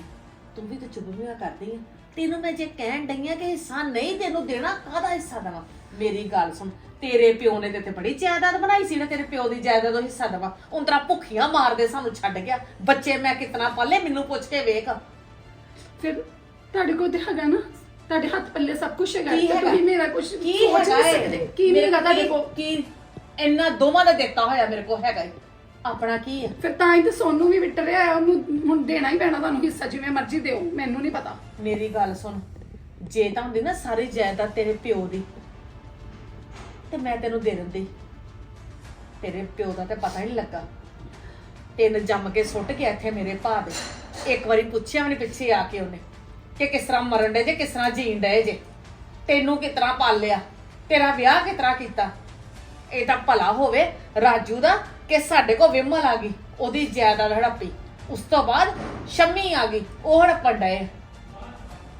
ਤੂੰ ਵੀ ਤਾਂ ਚੁੱਪੀਆਂ ਕਰਦੀ ਆ। ਤੈਨੂੰ ਮੈਂ ਜੇ ਕਹਿਣ ਡਈਆਂ ਕਿ ਹਿੱਸਾ ਨਹੀਂ ਤੈਨੂੰ ਦੇਣਾ ਕਾਹਦਾ ਹਿੱਸਾ ਦੇਵਾਂ? ਮੇਰੀ ਗੱਲ ਸੁਣ ਤੇਰੇ ਪਿਓ ਨੇ ਤੇ ਇੱਥੇ ਬੜੀ ਜਾਇਦਾਦ ਬਣਾਈ ਸੀ ਨਾ ਤੇਰੇ ਪਿਓ ਦੀ ਜਾਇਦਾਦ ਦਾ ਹਿੱਸਾ ਦੇਵਾਂ। ਹੁਣ ਤੇਰਾ ਭੁੱਖੀਆਂ ਮਾਰਦੇ ਸਾਨੂੰ ਛੱਡ ਗਿਆ। ਬੱਚੇ ਮੈਂ ਕਿਤਨਾ ਪਾਲੇ ਮੈਨੂੰ ਪੁੱਛ ਕੇ ਵੇਖ। ਫਿਰ ਤੁਹਾਡੇ ਕੋਲ ਤੇ ਹੈਗਾ ਨਾ ਤੁਹਾਡੇ ਹੱਥ ਪੱਲੇ ਸਭ ਕੁਝ ਹੈਗਾ ਕੀ ਤੇ ਹੈਗਾ? ਤੁਸੀਂ ਮੇਰਾ ਕੁਝ ਕੀ ਹੈਗਾ ਕੀ ਤੁਹਾਡੇ ਕੀ- ਕੋਲ? ਕੀ ਇੰਨਾ ਦੋਵਾਂ ਦਾ ਦਿੱਤਾ ਹੋਇਆ ਮੇਰੇ ਕੋਲ ਹੈਗਾ ਏ। ਆਪਣਾ ਕੀ ਆ? ਫਿਰ ਤਾਂ ਹੀ ਤੇ ਸੋਨੂੰ ਵੀ ਵਿਟ ਰਿਹਾ ਹੈ ਉਹਨੂੰ ਹੁਣ ਦੇਣਾ ਹੀ ਪੈਣਾ ਤੁਹਾਨੂੰ ਹਿੱਸਾ ਜਿਵੇਂ ਮਰਜ਼ੀ ਦਿਓ ਮੈਨੂੰ ਨਹੀਂ ਪਤਾ। ਮੇਰੀ ਗੱਲ ਸੁਣ ਜੇ ਤਾਂ ਹੁੰਦੀ ਨਾ ਸਾਰੀ ਜਾਇਦਾਦ ਤੇਰੇ ਪਿਓ ਦੀ ਤੇ ਮੈਂ ਤੈਨੂੰ ਦੇ ਦਿੰਦੀ। ਤੇਰੇ ਪਿਓ ਦਾ ਤੇ ਪਤਾ ਹੀ ਨਹੀਂ ਲੱਗਾ। ਤਿੰਨ ਜੰਮ ਕੇ ਸੁੱਟ ਗਿਆ ਇੱਥੇ ਮੇਰੇ ਭਾ ਦੇ। ਇੱਕ ਵਾਰੀ ਪੁੱਛਿਆ ਨਹੀਂ ਪਿੱਛੇ ਆ ਕੇ ਉਹਨੇ ਕਿ ਕਿਸ ਤਰ੍ਹਾਂ ਮਰਨ ਡੇ ਜੇ ਕਿਸ ਤਰ੍ਹਾਂ ਜੀਣ ਡਏ ਜੇ। ਤੈਨੂੰ ਕਿਸ ਤਰ੍ਹਾਂ ਪਾਲਿਆ ਤੇਰਾ ਵਿਆਹ ਕਿਸ ਤਰ੍ਹਾਂ ਕੀਤਾ। ਇਹ ਤਾਂ ਭਲਾ ਹੋਵੇ ਰਾਜੂ ਦਾ ਕਿ ਸਾਡੇ ਕੋ ਵਿਮਲ ਆ ਗਈ ਉਹਦੀ ਜਾਇਦਾਦ ਹੜੱਪੀ। ਉਸ ਤੋਂ ਬਾਅਦ ਸ਼ੰਮੀ ਆ ਗਈ ਉਹ ਹੜੱਪਣ ਡਏ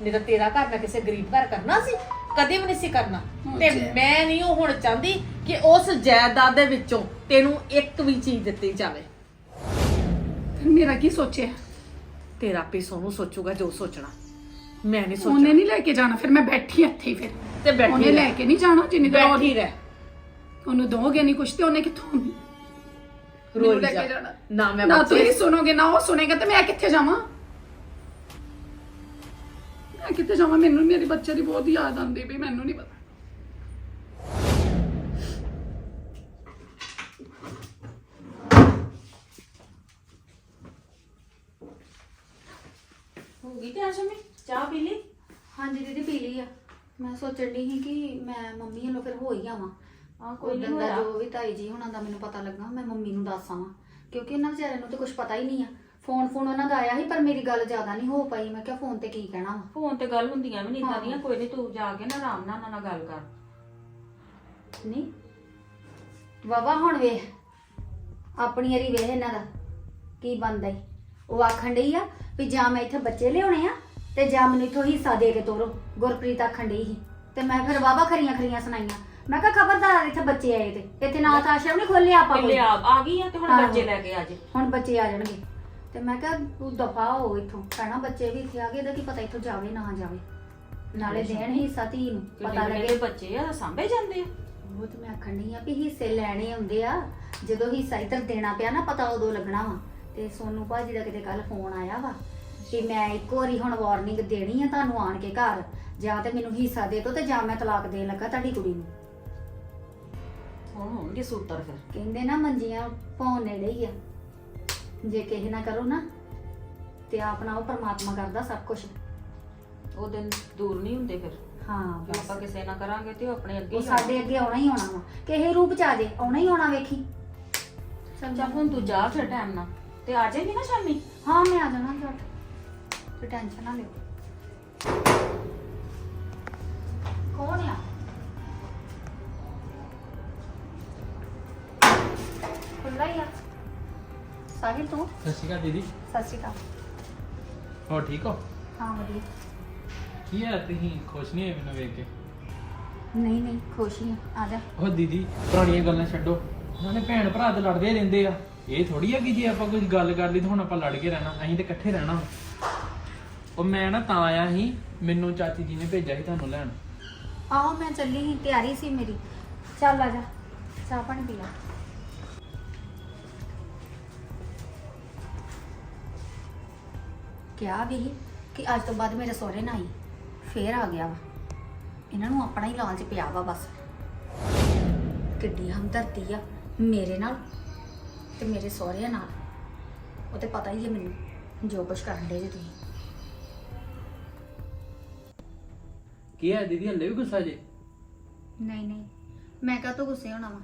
ਨਹੀਂ ਤਾਂ ਤੇਰਾ ਘਰ ਮੈਂ ਕਿਸੇ ਗਰੀਬ ਘਰ ਕਰਨਾ ਸੀ ਕਦੇ ਵੀ ਨਹੀਂ ਸੀ ਕਰਨਾ। ਤੇ। ਮੈਂ ਨਹੀਂ ਉਹ ਹੁਣ ਚਾਹੁੰਦੀ ਕਿ ਉਸ ਜਾਇਦਾਦ ਦੇ ਵਿੱਚੋਂ ਤੈਨੂੰ ਇੱਕ ਵੀ ਚੀਜ਼ ਦਿੱਤੀ ਜਾਵੇ। ਫਿਰ ਮੇਰਾ ਕੀ ਸੋਚਿਆ? ਤੇਰਾ ਆਪੇ ਸੋਨੂੰ ਸੋਚੂਗਾ ਜੋ ਸੋਚਣਾ। ਮੈਂ ਨਹੀਂ ਉਹਨੇ ਸੋਚਣਾ ਨਹੀਂ ਲੈ ਕੇ ਜਾਣਾ ਫਿਰ ਮੈਂ ਬੈਠੀ ਇੱਥੇ ਹੀ ਫਿਰ। ਤੇ ਬੈਠੀ ਉਹਨੇ ਰਹਿ। ਲੈ ਕੇ ਨਹੀਂ ਜਾਣਾ ਜਿੰਨੀ ਦੇਰ ਬੈਠੀ ਰਹਿ। ਉਹਨੂੰ ਦੋਗੇ ਨਹੀਂ ਕੁਛ ਤੇ ਉਹਨੇ ਕਿੱਥੋਂ ਰੋਈ ਲੈ ਜਾ। ਕੇ ਜਾਣਾ। ਨਾ ਮੈਂ ਨਾ ਬੱਚੇ ਤੁਸੀਂ ਸੁਣੋਗੇ ਨਾ ਉਹ ਸੁਣੇਗਾ ਤੇ ਮੈਂ ਕਿੱਥੇ ਜਾਵਾਂ? ਮੈਂ ਕਿੱਥੇ ਜਾਵਾਂ? ਮੈਨੂੰ ਮੇਰੇ ਬੱਚੇ ਦੀ ਬਹੁਤ ਯਾਦ ਆਉਂਦੀ ਵੀ ਮੈਨੂੰ ਨਹੀਂ ਪਤਾ। ਹੋ ਗਈ ਤੇ ਆਸ਼ਮੀ ਚਾਹ ਪੀ ਲਈ? ਹਾਂਜੀ ਦੀਦੀ ਪੀ ਲਈ ਆ। ਮੈਂ ਸੋਚਣ ਦੀ ਸੀ ਕਿ ਮੈਂ ਮੰਮੀ ਵੱਲੋਂ ਫਿਰ ਹੋ ਹੀ ਆਵਾਂ। ਆ ਕੋਈ ਨਹੀਂ ਉਦੋਂ ਦਾ ਹੋਇਆ। ਜੋ ਵੀ ਤਾਈ ਜੀ ਹੁਣਾਂ ਦਾ ਮੈਨੂੰ ਪਤਾ ਲੱਗਾ ਮੈਂ ਮੰਮੀ ਨੂੰ ਦੱਸ ਆਵਾਂ। ਕਿਉਂਕਿ ਇਹਨਾਂ ਵਿਚਾਰਿਆਂ ਨੂੰ ਤੇ ਕੁਝ ਪਤਾ ਹੀ ਨਹੀਂ ਆ। ਫੋਨ ਫੋਨ ਉਹਨਾਂ ਦਾ ਆਇਆ ਸੀ ਪਰ ਮੇਰੀ ਗੱਲ ਜ਼ਿਆਦਾ ਨਹੀਂ ਹੋ ਪਾਈ। ਮੈਂ ਕਿਹਾ ਫੋਨ ਤੇ ਕੀ ਕਹਿਣਾ ਵਾ? ਫੋਨ ਤੇ ਗੱਲ ਹੁੰਦੀਆਂ ਵੀ ਨਹੀਂ ਇਦਾਂ ਹਾਂ। ਦੀਆਂ ਕੋਈ ਨਹੀਂ ਤੂੰ ਜਾ ਕੇ ਨਾ ਆਰਾਮ ਨਾਲ ਉਹਨਾਂ ਨਾਲ ਗੱਲ ਕਰ। ਨਹੀਂ। ਵਾਵਾ ਹੁਣ ਵੇਖ। ਆਪਣੀ ਅਰੀ ਵੇਖ ਇਹਨਾਂ ਦਾ। ਕੀ ਬੰਦਾ ਈ। ਉਹ ਆਖਣ ਡਈ ਆ ਵੀ ਜਾਂ ਮੈਂ ਇੱਥੇ ਬੱਚੇ ਲਿਆਉਣੇ ਆ ਤੇ ਜਾਂ ਮੈਨੂੰ ਇੱਥੋਂ ਹਿੱਸਾ ਦੇ ਕੇ ਤੋਰੋ। ਗੁਰਪ੍ਰੀਤ ਆਖਣ ਡਈ ਸੀ। ਤੇ ਮੈਂ ਫਿਰ ਵਾਵਾ ਖਰੀਆਂ ਖਰੀਆਂ ਸੁਣਾਈਆਂ। ਮੈਂ ਕਿਹਾ ਖਬਰਦਾਰ ਇੱਥੇ ਬੱਚੇ ਆਏ ਤੇ ਇੱਥੇ ਨਾਥ ਆਸ਼ਰਮ ਨਹੀਂ ਖੋਲਿਆ ਆਪਾਂ ਪਹਿਲੇ ਕੋਈ ਆ ਆ ਗਈ ਆ ਤੇ ਹੁਣ। ਬੱਚੇ ਲੈ ਕੇ ਆ ਜੇ। ਹੁਣ ਬੱਚੇ ਆ ਜਾਣਗੇ। ਤੇ ਮੈਂ ਕਿਹਾ ਤੂੰ ਦਫਾ ਹੋ ਇੱਥੋਂ। ਕਹਿਣਾ ਬੱਚੇ ਵੀ ਇੱਥੇ ਆ ਗਏ ਇਹਦਾ ਕੀ ਪਤਾ ਇੱਥੋਂ ਜਾਵੇ ਨਾ ਜਾਵੇ। ਨਾਲੇ ਦੇਣ ਹਿੱਸਾ ਧੀ ਨੂੰ ਪਤਾ ਲੱਗੇ। ਬੱਚੇ ਆ ਸਾਂਭੇ ਜਾਂਦੇ ਆ। ਉਹ ਤੇ ਮੈਂ ਆਖਣ ਡਈ ਆ ਵੀ ਹਿੱਸੇ ਲੈਣੇ ਹੁੰਦੇ ਆ। ਜਦੋਂ ਹਿੱਸਾ ਇੱਧਰ ਦੇਣਾ ਪਿਆ ਨਾ ਪਤਾ ਉਦੋਂ ਲੱਗਣਾ ਵਾ। ਤੇ ਸੋਨੂ ਭਾਜੀ ਦਾ ਕਿਤੇ ਕੱਲ ਫੋਨ ਆਇਆ ਵਾ ਕਿ ਮੈਂ ਇੱਕ ਵਾਰੀ ਹੁਣ ਵਾਰਨਿੰਗ ਦੇਣੀ ਆ ਤੁਹਾਨੂੰ ਆਣ ਕੇ ਘਰ। ਜਾਂ ਤੇ ਮੈਨੂੰ ਹਿੱਸਾ ਦੇ ਦਿਓ ਤੇ ਜਾਂ ਮੈਂ ਤਲਾਕ ਦੇਣ ਲੱਗਾ ਤੁਹਾਡੀ ਕੁੜੀ ਨੂੰ। ਹੁਣ ਹੋਣਗੇ ਸੂਤਰ ਫਿਰ? ਕਹਿੰਦੇ ਨਾ ਮੰਜੀਆਂ ਪਾਉਣ ਨੇੜੇ ਹੀ ਆ। ਜੇ ਕਿਸੇ ਨਾ ਕਰੋ ਨਾ ਤੇ ਆਪਣਾ ਉਹ ਪਰਮਾਤਮਾ ਕਰਦਾ ਸਭ ਕੁਝ ਉਹ ਦਿਨ ਦੂਰ ਨਹੀਂ ਹੁੰਦੇ ਫਿਰ? ਹਾਂ ਜੇ ਬਸ। ਆਪਾਂ ਕਿਸੇ ਨਾਲ ਕਰਾਂਗੇ ਤੇ ਉਹ ਆਪਣੇ ਅੱਗੇ ਉਹ ਹੀ ਆਉਣਾ। ਸਾਡੇ ਅੱਗੇ ਆਉਣਾ ਹੀ ਆਉਣਾ ਵਾ। ਕਿਸੇ ਰੂਪ ਚ ਆ ਜੇ ਆਉਣਾ ਹੀ ਆਉਣਾ ਵੇਖੀ। ਚੱਲ ਹੁਣ ਤੂੰ ਜਾ ਫਿਰ ਟਾਈਮ ਨਾਲ। ਤੇ ਆ ਜਾਏਗੀ ਨਾ ਸ਼ਾਮੀ? ਹਾਂ ਮੈਂ ਆ ਜਾਣਾ ਜੱਟ ਤੇ ਟੈਨਸ਼ਨ ਨਾ ਲਿਓ। ਕੌਣ ਆ? ਖੁੱਲਾ ਹੀ ਆ। ਸਾਹਿਲ ਤੂੰ? ਸਤਿ ਸ਼੍ਰੀ ਅਕਾਲ ਦੀਦੀ। ਸਤਿ ਸ਼੍ਰੀ ਅਕਾਲ। ਹੋ ਠੀਕ ਹੋ? ਹਾਂ ਵਧੀਆ। ਕੀ ਹੈ ਤੁਸੀਂ ਖੁਸ਼ ਨਹੀਂ ਹੋਏ ਮੈਨੂੰ ਵੇਖ ਕੇ? ਨਹੀਂ ਨਹੀਂ ਖੁਸ਼ ਹੀ ਆ। ਆ ਜਾ। ਉਹ ਦੀਦੀ ਪੁਰਾਣੀਆਂ ਗੱਲਾਂ ਛੱਡੋ। ਨਾਲੇ ਭੈਣ ਭਰਾ ਤੇ ਲੜਦੇ ਰਹਿੰਦੇ ਆ। ਇਹ ਥੋੜੀ ਆ ਕਿ ਜੇ ਆਪਾਂ ਕੁਝ ਗੱਲ ਕਰ ਲਈ ਤਾਂ ਹੁਣ ਆਪਾਂ ਲੜ ਕੇ ਰਹਿਣਾ। ਅਸੀਂ ਤੇ ਇਕੱਠੇ ਰਹਿਣਾ। ਉਹ ਮੈਂ ਨਾ ਤਾਂ ਆਇਆ ਸੀ ਮੈਨੂੰ ਚਾਚੀ ਜੀ ਨੇ ਭੇਜਿਆ ਸੀ ਤੁਹਾਨੂੰ ਲੈਣ। ਆਹੋ ਮੈਂ ਚੱਲੀ ਸੀ ਤਿਆਰੀ ਸੀ ਮੇਰੀ। ਚੱਲ ਆ ਜਾ। ਚਾਹ ਪਾਣੀ ਪੀ ਲਾ। ਕਿਹਾ ਵੀ ਸੀ ਕਿ ਅੱਜ ਤੋਂ ਬਾਅਦ ਮੇਰੇ ਸਹੁਰੇ ਨਾ ਆਈ ਫੇਰ ਆ ਗਿਆ ਵਾ। ਇਹਨਾਂ ਨੂੰ ਆਪਣਾ ਹੀ ਲਾਲਚ ਪਿਆ ਵਾ ਬਸ। ਕਿੱਡੀ ਹਮਦਰਦੀ ਆ ਮੇਰੇ ਨਾਲ ਤੇ ਮੇਰੇ ਸਹੁਰਿਆਂ ਨਾਲ। ਉਹ ਤੇ ਪਤਾ ਹੀ ਹੈ ਮੈਨੂੰ ਜੋ ਕੁਛ ਕਰਨ ਦੇ ਜੇ ਤੁਸੀਂ। ਕੀ ਹੈ ਦੀਦੀ ਹੱਲੇ ਵੀ ਗੁੱਸਾ ਜੇ? ਨਹੀਂ ਨਹੀਂ ਮੈਂ ਕਾਹ ਤੋਂ ਗੁੱਸੇ ਹੋਣਾ ਵਾ?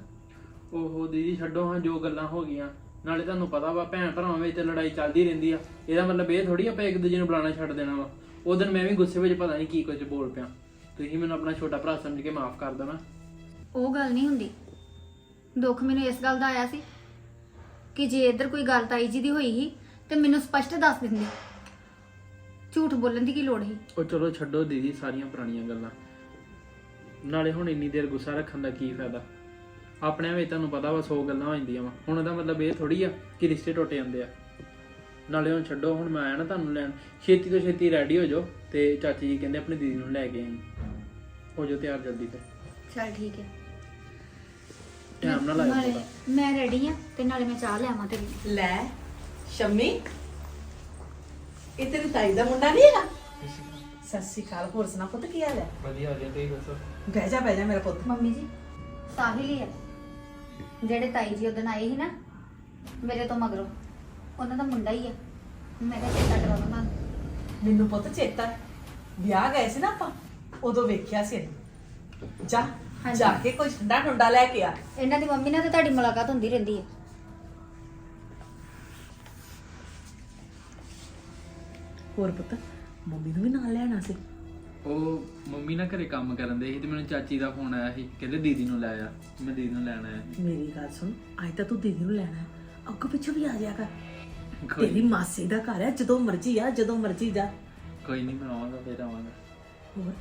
ਓਹੋ ਦੀਦੀ ਛੱਡੋ ਹਾਂ ਜੋ ਗੱਲਾਂ ਹੋ ਗਈਆਂ। ਨਾਲੇ ਤੁਹਾਨੂੰ ਪਤਾ ਵਾ ਭੈਣ ਭਰਾਵਾਂ ਵਿੱਚ ਤੇ ਲੜਾਈ ਚੱਲਦੀ ਰਹਿੰਦੀ ਆ। ਇਹਦਾ ਮਤਲਬ ਇਹ ਥੋੜੀ ਆਪਾਂ ਇੱਕ ਦੂਜੇ ਨੂੰ ਬੁਲਾਣਾ ਛੱਡ ਦੇਣਾ ਵਾ। ਉਹ ਦਿਨ ਮੈਂ ਵੀ ਗੁੱਸੇ ਵਿੱਚ ਪਤਾ ਨਹੀਂ ਕੀ ਕੁਝ ਬੋਲ ਪਿਆ। ਤੁਸੀਂ ਮੈਨੂੰ ਆਪਣਾ ਛੋਟਾ ਭਰਾ ਸਮਝ ਕੇ ਮਾਫ ਕਰ ਦੇਣਾ। ਉਹ ਗੱਲ ਨਹੀਂ ਹੁੰਦੀ। ਦੁੱਖ ਮੈਨੂੰ ਇਸ ਗੱਲ ਦਾ ਆਇਆ ਸੀ ਕਿ ਜੇ ਇੱਧਰ ਕੋਈ ਗੱਲ ਤਾਈ ਜੀ ਦੀ ਹੋਈ ਸੀ ਤੇ ਮੈਨੂੰ ਸਪਸ਼ਟ ਦੱਸ ਦਿੰਦੀ। ਝੂਠ ਬੋਲਣ ਦੀ ਕੀ ਲੋੜ ਸੀ? ਉਹ ਚਲੋ ਛੱਡੋ ਦੀਦੀ ਸਾਰੀਆਂ ਪੁਰਾਣੀਆਂ ਗੱਲਾਂ। ਨਾਲੇ ਹੁਣ ਇੰਨੀ ਦੇਰ ਗੁੱਸਾ ਰੱਖਣ ਦਾ ਕੀ ਫਾਇਦਾ? ਆਪਣੇ ਵਿੱਚ ਤੁਹਾਨੂੰ ਪਤਾ ਵਾ 100 ਗੱਲਾਂ ਹੋ ਜਾਂਦੀਆਂ ਵਾ। ਹੁਣ ਉਹਦਾ ਮਤਲਬ ਇਹ ਥੋੜੀ ਆ ਕਿ ਰਿਸ਼ਤੇ ਟੁੱਟ ਜਾਂਦੇ ਆ। ਨਾਲੇ ਹੁਣ ਛੱਡੋ ਹੁਣ ਮੈਂ ਆਇਆ ਨਾ ਤੁਹਾਨੂੰ ਲੈਣ। ਛੇਤੀ ਤੋਂ ਛੇਤੀ ਰੈਡੀ ਹੋ ਜਾਓ ਤੇ ਚਾਚੀ ਜੀ ਕਹਿੰਦੇ ਆਪਣੀ ਦੀਦੀ ਨੂੰ ਲੈ ਕੇ ਆਈ। ਹੋ ਜਾਓ ਤਿਆਰ ਜਲਦੀ ਤੇ ਚਲ ਠੀਕ ਹੈ। ਟਾਈਮ ਨਾਲ ਨਾਲੇ ਆਇਓ ਮੈਂ ਰੈਡੀ ਆ ਤੇ ਨਾਲੇ ਮੈਂ ਚਾਹ ਲਿਆਵਾਂ ਤੇਰੇ ਲੈ ਸ਼ੰਮੀ ਇਹ ਤੇਰੀ ਤਾਈ ਦਾ ਮੁੰਡਾ ਨਹੀਂ ਹੈਗਾ? ਸਤਿ ਸ਼੍ਰੀ ਅਕਾਲ ਹੋਰ ਸੁਣਾ ਪੁੱਤ ਕੀ ਹਾਲ ਹੈ? ਵਧੀਆ ਵਧੀਆ ਤੁਸੀਂ ਦੱਸੋ? ਬਹਿ ਜਾ ਬਹਿ ਜਾ ਮੇਰਾ ਪੁੱਤ। ਮੰਮੀ ਜੀ ਸਾਹਿਲ ਹੀ ਆ। ਜਿਹੜੇ ਤਾਈ ਜੀ ਉਦੋਂ ਆਏ ਸੀ ਨਾ ਮੇਰੇ ਤੋਂ ਮਗਰੋਂ ਉਹਨਾਂ ਦਾ ਮੁੰਡਾ ਹੀ ਆ ਮੈਂ ਕਿਹਾ ਚੇਤਾ ਕਰਾ ਦਵਾਂ ਮੈਨੂੰ ਪੁੱਤ ਚੇਤਾ ਹੈ। ਵਿਆਹ ਗਏ ਸੀ ਨਾ ਆਪਾਂ ਉਦੋਂ ਵੇਖਿਆ ਸੀ ਇਹਨੂੰ। ਜਾ ਹਾਂਜੀ। ਜਾ ਕੇ ਕੋਈ ਠੰਡਾ ਠੰਡਾ ਲੈ ਕੇ ਆ ਇਹਨਾਂ ਦੀ ਮੰਮੀ ਨਾਲ ਤਾਂ ਤੁਹਾਡੀ ਮੁਲਾਕਾਤ ਹੁੰਦੀ ਰਹਿੰਦੀ ਹੈ ਹੋਰ ਪੁੱਤ ਮੰਮੀ ਨੂੰ ਵੀ ਨਾਲ ਲੈਣਾ ਸੀ ਉਹ ਮੰਮੀ ਨਾ ਘਰੇ ਕੰਮ ਕਰਨ ਦੇ ਸੀ ਤੇ ਮੈਨੂੰ ਚਾਚੀ ਦਾ ਫੋਨ ਆਇਆ ਸੀ। ਕਹਿੰਦੇ ਦੀਦੀ ਨੂੰ ਲੈ ਆ। ਮੈਂ ਦੀਦੀ ਨੂੰ ਲੈਣ ਆਇਆ ਮੇਰੀ ਗੱਲ ਸੁਣ ਅੱਜ ਤਾਂ ਤੂੰ ਦੀਦੀ ਨੂੰ ਲੈਣਾ। ਹੈ ਅੱਗੋਂ ਪਿੱਛੋਂ ਵੀ ਆ ਜਾਇਆ ਕਰ। ਕੋਈ ਤੇਰੀ ਮਾਸੀ ਦਾ ਘਰ ਹੈ ਜਦੋਂ ਮਰਜ਼ੀ ਆ ਜਦੋਂ ਮਰਜ਼ੀ ਜਾ। ਕੋਈ ਨਹੀਂ ਮੈਂ ਆਵਾਂਗਾ ਫੇਰ ਆਵਾਂਗਾ। ਹੋਰ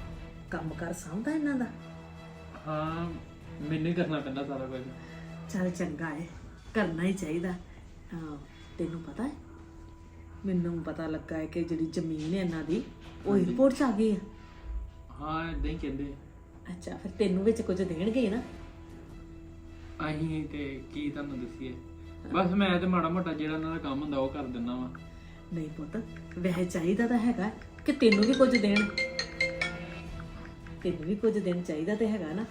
ਕੰਮ ਕਰ ਸਾਂਭਦਾ ਇਹਨਾਂ ਦਾ? ਹਾਂ ਮੈਨੂੰ ਹੀ ਕਰਨਾ ਪੈਂਦਾ ਸਾਰਾ ਕੁਝ। ਚੱਲ ਚੰਗਾ ਹੈ ਕਰਨਾ ਹੀ ਚਾਹੀਦਾ। ਹਾਂ ਤੈਨੂੰ ਪਤਾ ਹੈ ਮੈਨੂੰ ਪਤਾ ਲੱਗਾ ਹੈ ਕਿ ਜਿਹੜੀ ਜ਼ਮੀਨ ਹੈ ਇਹਨਾਂ ਦੀ ਉਹ 에어ਪੋਰਟ 'ਚ ਆ ਗਈ ਹੈ ਹਾਂ ਇਦਾਂ ਹੀ ਕਹਿੰਦੇ ਅੱਛਾ ਫਿਰ ਤੈਨੂੰ ਵਿੱਚ ਕੁਝ ਦੇਣਗੇ ਨਾ? ਅਸੀਂ ਤੇ ਕੀ ਤੁਹਾਨੂੰ ਦੱਸੀਏ? ਬਸ ਮੈਂ ਤੇ ਮਾੜਾ ਮੋਟਾ ਜਿਹੜਾ ਉਹਨਾਂ ਦਾ ਕੰਮ ਹੁੰਦਾ ਉਹ ਕਰ ਦਿੰਦਾ ਵਾ। ਨਹੀਂ ਪੁੱਤ ਵੈਸੇ ਚਾਹੀਦਾ ਤਾਂ ਹੈਗਾ ਕਿ ਤੈਨੂੰ ਵੀ ਕੁਝ ਦੇਣ। ਤੈਨੂੰ ਵੀ ਕੁਝ ਦੇਣ ਚਾਹੀਦਾ ਤੇ ਹੈਗਾ ਨਾ।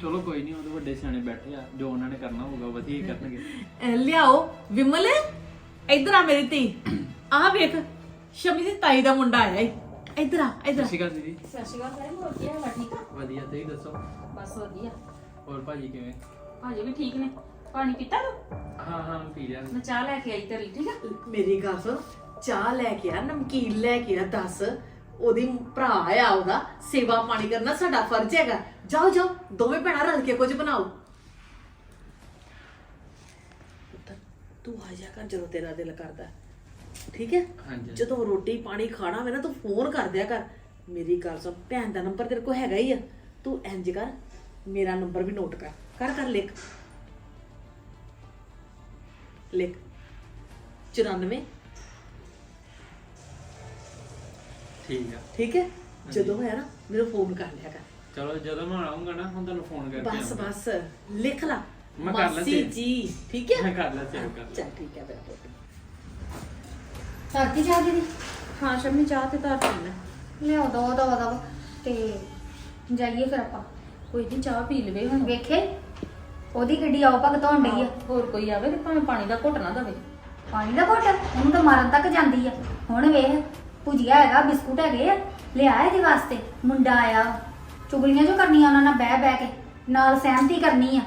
ਚਲੋ ਕੋਈ ਨਹੀਂ ਉਹਦੇ ਵੱਡੇ ਸਿਆਣੇ ਬੈਠੇ ਆ ਜੋ ਉਹਨਾਂ ਨੇ ਕਰਨਾ ਹੋਊਗਾ ਵਧੀਆ ਹੀ ਕਰਨਗੇ। ਐ ਲਿਆਓ ਵਿਮਲ ਇੱਧਰ ਆ ਮੇਰੀ ਧੀ। ਆ ਵੇਖ ਸ਼ਮੀ ਦੀ ਤਾਈ ਦਾ ਮੁੰਡਾ ਆਇਆ ਈ। ਇੱਧਰ ਆ ਇੱਧਰ ਸਤਿ ਸ਼੍ਰੀ ਅਕਾਲ ਦੀਦੀ। ਸਤਿ ਸ਼੍ਰੀ ਅਕਾਲ ਸਾਰੇ ਹੋਰ ਕੀ ਹਾਲ ਆ ਠੀਕ ਆ? ਵਧੀਆ ਤੁਸੀਂ ਦੱਸੋ? ਬਸ ਵਧੀਆ। ਹੋਰ ਭਾਜੀ ਕਿਵੇਂ? ਭਾਜੀ ਵੀ ਠੀਕ ਨੇ। ਪਾਣੀ ਪੀਤਾ ਤੂੰ? ਹਾਂ ਹਾਂ ਪੀ ਲਿਆ। ਮੈਂ ਚਾਹ ਲੈ ਕੇ ਆਈ ਤੇਰੀ ਠੀਕ ਆ? ਮੇਰੀ ਗੱਲ ਸੁਣ ਚਾਹ ਲੈ ਕੇ ਆ ਨਮਕੀਨ ਲੈ ਕੇ ਆ ਦੱਸ। ਉਹਦੀ ਭਰਾ ਆ ਉਹਦਾ ਸੇਵਾ ਪਾਣੀ ਕਰਨਾ ਸਾਡਾ ਫਰਜ਼ ਹੈਗਾ। ਜਾਓ ਜਾਓ ਦੋਵੇਂ ਭੈਣਾਂ ਰਲ ਕੇ ਕੁਝ ਬਣਾਓ। ਪੁੱਤ, ਤੂੰ ਆ ਜਾ ਕਰ ਜਦੋਂ ਤੇਰਾ ਦਿਲ ਕਰਦਾ। ਠੀਕ ਹੈ? ਹਾਂਜੀ ਜਦੋਂ ਰੋਟੀ ਪਾਣੀ ਖਾਣਾ ਹੋਵੇ ਨਾ ਤੂੰ ਫੋਨ ਕਰ ਦਿਆ ਕਰ। ਮੇਰੀ ਗੱਲ ਸੁਣ ਭੈਣ ਦਾ ਨੰਬਰ ਤੇਰੇ ਕੋਲ ਹੈਗਾ ਹੀ ਆ। ਤੂੰ ਇੰਜ ਕਰ ਮੇਰਾ ਨੰਬਰ ਵੀ ਨੋਟ ਕਰ। ਕਰ ਕਰ ਲਿਖ। ਲਿਖ। 94 ਠੀਕ ਆ। ਠੀਕ ਹੈ? ਜਦੋਂ ਹੋਇਆ ਨਾ ਮੈਨੂੰ ਫੋਨ ਕਰ ਲਿਆ ਕਰ। ਚਲੋ ਜਦੋਂ ਮੈਂ ਆਉਂਗਾ ਨਾ ਹੁਣ ਤੁਹਾਨੂੰ ਫੋਨ ਕਰਕੇ ਬਸ ਆਊਂਗਾ। ਬਸ। ਲਿਖ ਲਾ। ਮੈਂ ਕਰ ਲਾ ਮਾਸੀ save। ਜੀ ਠੀਕ ਹੈ? ਮੈਂ ਕਰ ਲਾ ਸੇਵ ਕਰ ਚੱਲ ਠੀਕ ਹੈ ਮੇਰਾ ਸਰਦੀ ਚਾਹ ਦੀਦੀ? ਹਾਂ ਸ਼ਮੀ ਚਾਹ ਤੇ ਧਰ ਪੀਣਾ ਲਿਆਓ ਦੋ ਦੋ ਦੋ ਤੇ ਜਾਈਏ ਫਿਰ ਆਪਾਂ। ਕੋਈ ਨਹੀਂ ਚਾਹ ਪੀ ਲਵੇ ਹੁਣ। ਵੇਖੇ? ਉਹਦੀ ਗੱਡੀ ਆਓ ਭਗਤ ਹੋਣ ਡਈ ਆ। ਹੋਰ ਕੋਈ ਆਵੇ ਤੇ ਭਾਵੇਂ ਪਾਣੀ ਦਾ ਘੁੱਟ ਨਾ ਦਵੇ। ਪਾਣੀ ਦਾ ਘੁੱਟ? ਉਹਨੂੰ ਤਾਂ ਮਾਰਨ ਤੱਕ ਜਾਂਦੀ ਆ। ਹੁਣ ਵੇਖ ਭੁਜੀਆ ਹੈਗਾ ਬਿਸਕੁਟ ਹੈਗੇ ਆ। ਲਿਆ ਇਹਦੇ ਵਾਸਤੇ। ਮੁੰਡਾ ਆਇਆ। ਚੁਗਲੀਆਂ ਜੋ ਕਰਨੀਆਂ ਉਹਨਾਂ ਨਾਲ ਬਹਿ ਬਹਿ ਕੇ। ਨਾਲ ਸਹਿਮਤੀ ਕਰਨੀ ਆ।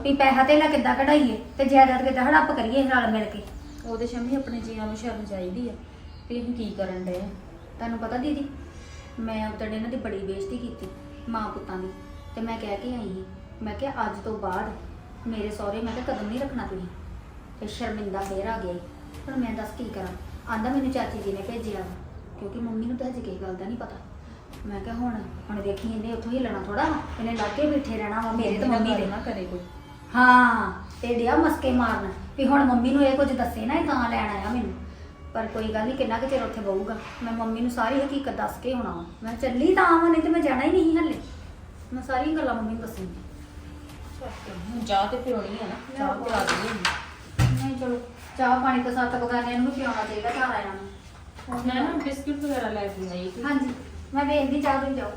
ਵੀ ਪੈਸਾ ਤੇ ਲੈ ਕਿੱਦਾਂ ਕਢਾਈਏ ਤੇ ਜਾਇਦਾਦ ਕਿੱਦਾਂ ਹੜੱਪ ਕਰੀਏ ਨਾਲ ਮਿਲ ਕੇ। ਉਹਦੇ ਸ਼ਮੀ ਆਪਣੇ ਜੀਆਂ ਨੂੰ ਸ਼ਰਮ ਚਾਹੀਦੀ ਆ ਵੀ ਅਸੀਂ ਕੀ ਕਰਨ ਡਏ ਆ। ਤੁਹਾਨੂੰ ਪਤਾ ਦੀਦੀ ਮੈਂ ਉਦੋਂ ਇਹਨਾਂ ਦੀ ਬੜੀ ਬੇਇੱਜ਼ਤੀ ਕੀਤੀ ਮਾਂ ਪੁੱਤਾਂ ਦੀ। ਤੇ ਮੈਂ ਕਹਿ ਕੇ ਆਈ ਸੀ ਮੈਂ ਕਿਹਾ ਅੱਜ ਤੋਂ ਬਾਅਦ ਮੇਰੇ ਸਹੁਰੇ ਮੈਂ ਕਿਹਾ ਕਦਮ ਨਹੀਂ ਰੱਖਣਾ ਤੁਸੀਂ। ਤੇ ਸ਼ਰਮਿੰਦਾ ਫੇਰ ਆ ਗਿਆ ਈ। ਹੁਣ ਮੈਂ ਦੱਸ ਕੀ ਕਰਾਂ? ਆਂਦਾ ਮੈਨੂੰ ਚਾਚੀ ਜੀ ਨੇ ਭੇਜਿਆ ਵਾ, ਕਿਉਂਕਿ ਮੰਮੀ ਨੂੰ ਤਾਂ ਹਜੇ ਕਿਸੇ ਗੱਲ ਦਾ ਨਹੀਂ ਪਤਾ। ਮੈਂ ਕਿਹਾ ਹੁਣ ਹੁਣ ਦੇਖੀ ਇਹਨੇ ਉੱਥੋਂ ਹੀ ਲੈਣਾ ਥੋੜਾ ਇਹਨੇ ਲਾਗੇ ਬੈਠੇ ਰਹਿਣਾ ਵਾ ਮੇਰੇ ਤੇ ਮੰਮੀ ਦੇ। ਨਾ ਕਰੇ ਕੋਈ। ਹਾਂ ਤੇ ਡਿਆ ਮਸਕੇ ਮਾਰਨ। ਵੀ ਹੁਣ ਮੰਮੀ ਨੂੰ ਇਹ ਕੁਝ ਦੱਸੇ ਨਾ ਇਹ ਤਾਂ ਲੈਣ ਆਇਆ ਮੈਨੂੰ। ਪਰ ਕੋਈ ਗੱਲ ਨਹੀਂ ਕਿੰਨਾ ਕੁ ਚਿਰ ਉੱਥੇ ਬਹੂਗਾ। ਮੈਂ ਮੰਮੀ ਨੂੰ ਸਾਰੀ ਹਕੀਕਤ ਦੱਸ ਕੇ ਆਉਣਾ ਵਾ। ਮੈਂ ਚੱਲੀ ਤਾਂ ਆਵਾਂ ਨਹੀਂ ਤੇ ਮੈਂ ਜਾਣਾ ਹੀ ਨਹੀਂ ਹੱਲੇ। ਮੈਂ ਸਾਰੀਆਂ ਗੱਲਾਂ ਮੰਮੀ ਨੂੰ ਦੱਸੂਗੀ। ਹੁਣ ਚਾਹ ਤੇ ਪਿਉਣੀ ਆ ਨਾ। ਚਾਹ ਪਿਲਾ ਦੇ ਨਹੀਂ ਚਲੋ। ਚਾਹ ਪਾਣੀ ਤਾਂ ਸੱਤ ਬਗਾਨਿਆਂ ਨੂੰ ਵੀ ਪਿਆਉਣਾ ਚਾਹੀਦਾ ਘਰ ਆਇਆ ਨੂੰ। ਮੈਂ ਨਾ ਬਿਸਕਿਟ ਵਗੈਰਾ ਲੈ ਕੇ ਆਈ ਸੀ। ਹਾਂਜੀ ਮੈਂ ਵੇਖਦੀ ਚਾਹ ਤੁਸੀਂ ਜਾਓ।